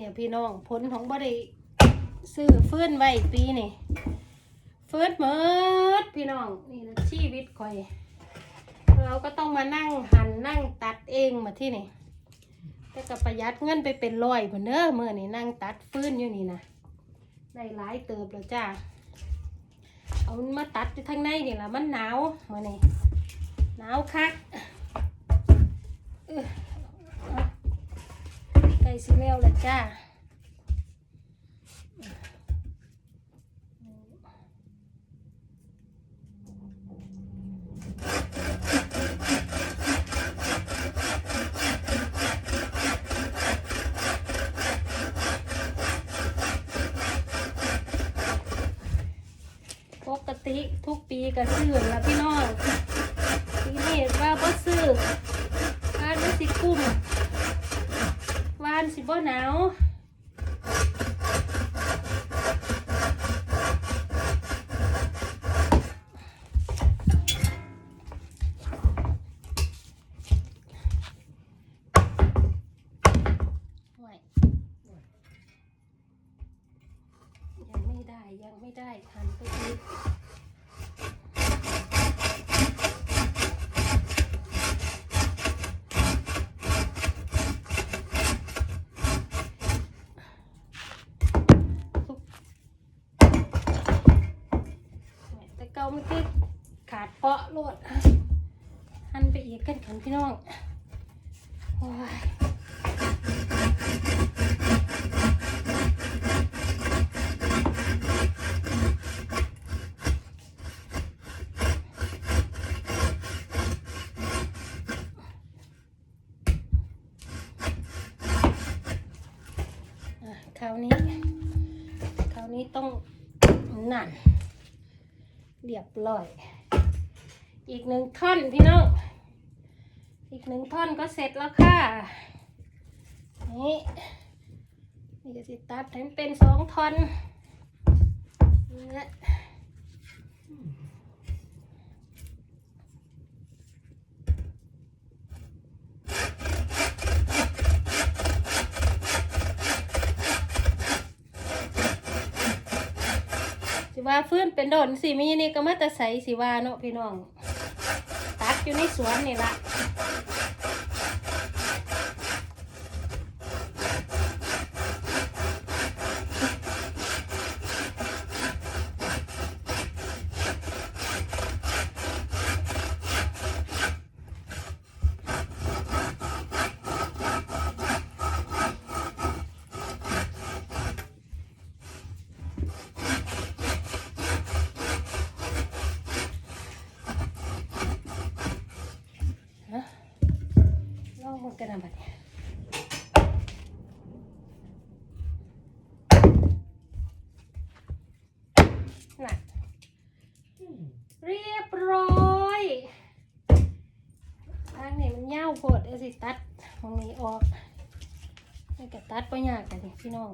ละพี่น้องผลของบ่ได้ซื้อฟื้นไว้ปีนี่ฟื้นเมิดพี่น้องนี่ละชีวิตข่อย เราก็ต้องมานั่งหันนั่งตัดเองมาที่นี่แต่ก็ประหยัดเงินไปเป็นร้อยเหมือนเด้อเมื่อนี่นั่งตัดฟื้นอยู่นี่นะได้หลายเติบแล้วจ้าเอามาตัดอยู่ทางในนี่ละมันหนาวมื่อนี่หนาวคักเอ้อเอาใกล้ สิแล้วแล้วจ้าปกติทุกปีก็ซื้อละพี่น้องปีนี้ว่าบ่ซื้อวานมันสิกุ้ม สิบ่หนาวยังไม่ได้ยังไม่ได้หันไปอีก แต่เก่ามันคือขาด เปาะโลดหันไปอีกกันขันพี่น้องโอ้ยคราวนี้ คราวนี้ต้องนั่นเรียบร้อย อีกหนึ่งท่อนพี่น้อง อีกหนึ่งท่อนก็เสร็จแล้วค่ะ นี่ นี่ก็สิตัดให้มันเป็นสองท่อนเนี่ยสิว่าฟื้นเป็นโดนสิมีนี่ก็มาแต่ใสสิว่าเนาะพี่น้อง อยู่ในสวนนี่ละ นะบัดนี้น่ะเรียบร้อยทางนี้มันเง่าวโพดเดี๋ยวสิตัดตรงนี้ออกนี่ก็ตัดไปยากกันพี่น้อง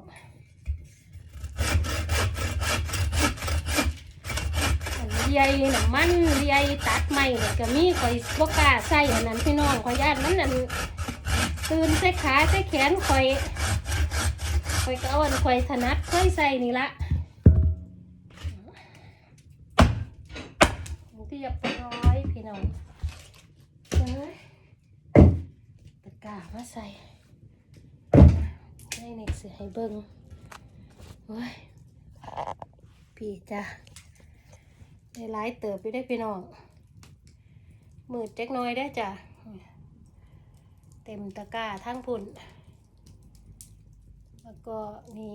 อันเลียน้ำมันเลียตัดใหม่เนี่ยก็มีข่อยบกล้าใส่อันนั้นพี่น้องข่อยญาติมันนั่น ตื่นใส่ขาใส่แขนข่อยข่อยก็อาอันข่อยถนัดค่อยใส่นี่ละเรียบร้อยพี่น้องเอ้ยตะกร้ามาใส่ได้เน็กสิให้เบิ่งเฮ้ยพี่จ้ะได้หลายเติบไปได้พี่น้องมืดเจ๊กน้อยได้จ้ะ เต็มตะกร้าทั้งพุ่น แล้วก็นี่